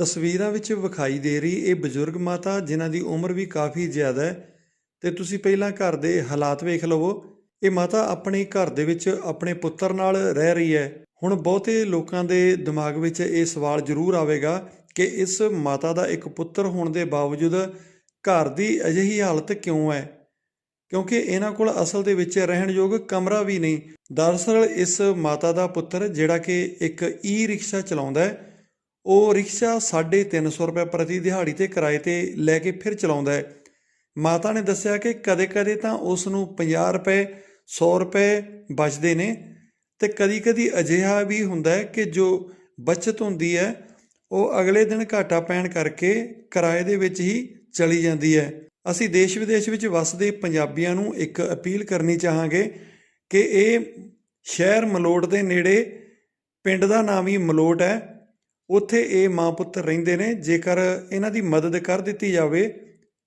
ਤਸਵੀਰਾਂ ਵਿੱਚ ਵਿਖਾਈ ਦੇ ਰਹੀ ਇਹ ਬਜ਼ੁਰਗ ਮਾਤਾ, ਜਿਨ੍ਹਾਂ ਦੀ ਉਮਰ ਵੀ ਕਾਫੀ ਜ਼ਿਆਦਾ ਹੈ ਤੇ ਤੁਸੀਂ ਪਹਿਲਾਂ ਘਰ ਦੇ ਹਾਲਾਤ ਵੇਖ ਲਵੋ। ਇਹ ਮਾਤਾ ਆਪਣੇ ਘਰ ਦੇ ਵਿੱਚ ਆਪਣੇ ਪੁੱਤਰ ਨਾਲ ਰਹਿ ਰਹੀ ਹੈ। ਹੁਣ ਬਹੁਤੇ ਲੋਕਾਂ ਦੇ ਦਿਮਾਗ ਵਿੱਚ ਇਹ ਸਵਾਲ ਜ਼ਰੂਰ ਆਵੇਗਾ ਕਿ ਇਸ ਮਾਤਾ ਦਾ ਇੱਕ ਪੁੱਤਰ ਹੋਣ ਦੇ ਬਾਵਜੂਦ ਘਰ ਦੀ ਅਜਿਹੀ ਹਾਲਤ ਕਿਉਂ ਹੈ? ਕਿਉਂਕਿ ਇਹਨਾਂ ਕੋਲ ਅਸਲ ਦੇ ਵਿੱਚ ਰਹਿਣ ਯੋਗ ਕਮਰਾ ਵੀ ਨਹੀਂ। ਦਰਅਸਲ ਇਸ ਮਾਤਾ ਦਾ ਪੁੱਤਰ ਜਿਹੜਾ ਕਿ ਇੱਕ ਈ ਰਿਕਸ਼ਾ ਚਲਾਉਂਦਾ ਹੈ ਉਹ ਰਿਕਸ਼ਾ 350 ਰੁਪਏ ਪ੍ਰਤੀ ਦਿਹਾੜੀ ਤੇ ਕਿਰਾਏ ਤੇ ਲੈ ਕੇ ਫਿਰ ਚਲਾਉਂਦਾ ਹੈ। ਮਾਤਾ ਨੇ ਦੱਸਿਆ ਕਿ ਕਦੇ-ਕਦੇ ਤਾਂ ਉਸ ਨੂੰ 50 ਰੁਪਏ 100 ਰੁਪਏ ਬਚਦੇ ਨੇ ਤੇ ਕਦੀ-ਕਦੀ ਅਜਿਹਾ ਵੀ ਹੁੰਦਾ ਹੈ ਕਿ ਜੋ ਬਚਤ ਹੁੰਦੀ ਹੈ, ਉਹ ਅਗਲੇ ਦਿਨ ਘਾਟਾ ਪੈਣ ਕਰਕੇ ਕਿਰਾਏ ਦੇ ਵਿੱਚ ਹੀ ਚਲੀ ਜਾਂਦੀ ਹੈ। ਅਸੀਂ ਦੇਸ਼ ਵਿਦੇਸ਼ ਵਿੱਚ ਵੱਸਦੇ ਪੰਜਾਬੀਆਂ ਨੂੰ ਇੱਕ ਅਪੀਲ ਕਰਨੀ ਚਾਹਾਂਗੇ ਕਿ ਇਹ ਸ਼ਹਿਰ ਮਲੋਟ ਦੇ ਨੇੜੇ ਪਿੰਡ ਦਾ ਨਾਮ ਹੀ ਮਲੋਟ ਹੈ। ਉੱਥੇ ਇਹ ਮਾਂ ਪੁੱਤ ਰਹਿੰਦੇ ਨੇ। ਜੇਕਰ ਇਹਨਾਂ ਦੀ ਮਦਦ ਕਰ ਦਿੱਤੀ ਜਾਵੇ,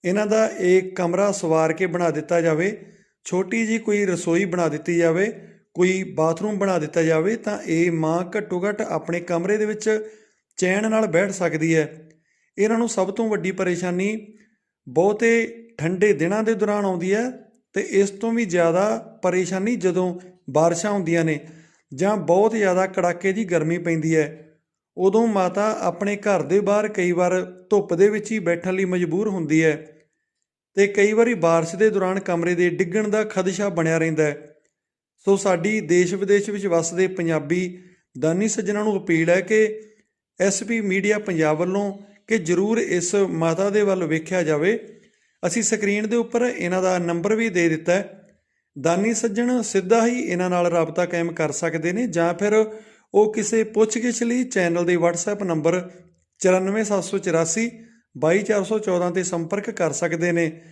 ਇਹਨਾਂ ਦਾ ਇੱਕ ਕਮਰਾ ਸਵਾਰ ਕੇ ਬਣਾ ਦਿੱਤਾ ਜਾਵੇ। ਛੋਟੀ ਜੀ ਕੋਈ ਰਸੋਈ ਬਣਾ ਦਿੱਤੀ ਜਾਵੇ, ਕੋਈ ਬਾਥਰੂਮ ਬਣਾ ਦਿੱਤਾ ਜਾਵੇ, ਤਾਂ ਇਹ ਮਾਂ ਘੱਟੋ ਘੱਟ ਆਪਣੇ ਕਮਰੇ ਦੇ ਵਿੱਚ ਚੈਨ ਨਾਲ ਬੈਠ ਸਕਦੀ ਹੈ। ਇਹਨਾਂ ਨੂੰ ਸਭ ਤੋਂ ਵੱਡੀ ਪਰੇਸ਼ਾਨੀ ਬਹੁਤੇ ਠੰਡੇ ਦਿਨਾਂ ਦੇ ਦੌਰਾਨ ਆਉਂਦੀ ਹੈ ਤੇ ਇਸ ਤੋਂ ਵੀ ਜ਼ਿਆਦਾ ਪਰੇਸ਼ਾਨੀ ਜਦੋਂ ਬਾਰਿਸ਼ਾਂ ਹੁੰਦੀਆਂ ਨੇ ਜਾਂ ਬਹੁਤ ਜ਼ਿਆਦਾ ਕੜਾਕੇ ਦੀ ਗਰਮੀ ਪੈਂਦੀ ਹੈ। ਉਦੋਂ ਮਾਤਾ ਆਪਣੇ ਘਰ ਦੇ ਬਾਹਰ ਕਈ ਵਾਰ ਧੁੱਪ ਦੇ ਵਿੱਚ ਹੀ ਬੈਠਣ ਲਈ ਮਜਬੂਰ ਹੁੰਦੀ ਹੈ ਤੇ ਕਈ ਵਾਰੀ ਬਾਰਿਸ਼ ਦੇ ਦੌਰਾਨ ਕਮਰੇ ਦੇ ਡਿੱਗਣ ਦਾ ਖਦਸ਼ਾ ਬਣਿਆ ਰਹਿੰਦਾ ਹੈ। ਸੋ ਸਾਡੀ ਦੇਸ਼ ਵਿਦੇਸ਼ ਵਿੱਚ ਵੱਸਦੇ ਪੰਜਾਬੀ ਦਾਨੀ ਸੱਜਣਾਂ ਨੂੰ ਅਪੀਲ ਹੈ ਕਿ ਐਸਪੀ ਮੀਡੀਆ ਪੰਜਾਬ ਵੱਲੋਂ ਕਿ ਜਰੂਰ ਇਸ ਮਾਤਾ ਦੇ ਵੱਲ ਵੇਖਿਆ ਜਾਵੇ। ਅਸੀਂ ਸਕਰੀਨ ਦੇ ਉੱਪਰ ਇਹਨਾਂ ਦਾ ਨੰਬਰ ਵੀ ਦੇ ਦਿੱਤਾ ਹੈ। ਦਾਨੀ ਸੱਜਣ ਸਿੱਧਾ ਹੀ ਇਹਨਾਂ ਨਾਲ ਰਾਬਤਾ ਕਾਇਮ ਕਰ ਸਕਦੇ ਨੇ ਜਾਂ ਫਿਰ ਉਹ ਕਿਸੇ ਪੁੱਛਗਿੱਛ ਲਈ ਚੈਨਲ ਦੇ WhatsApp ਨੰਬਰ 94784 22414 ਤੇ ਸੰਪਰਕ ਕਰ ਸਕਦੇ ਨੇ।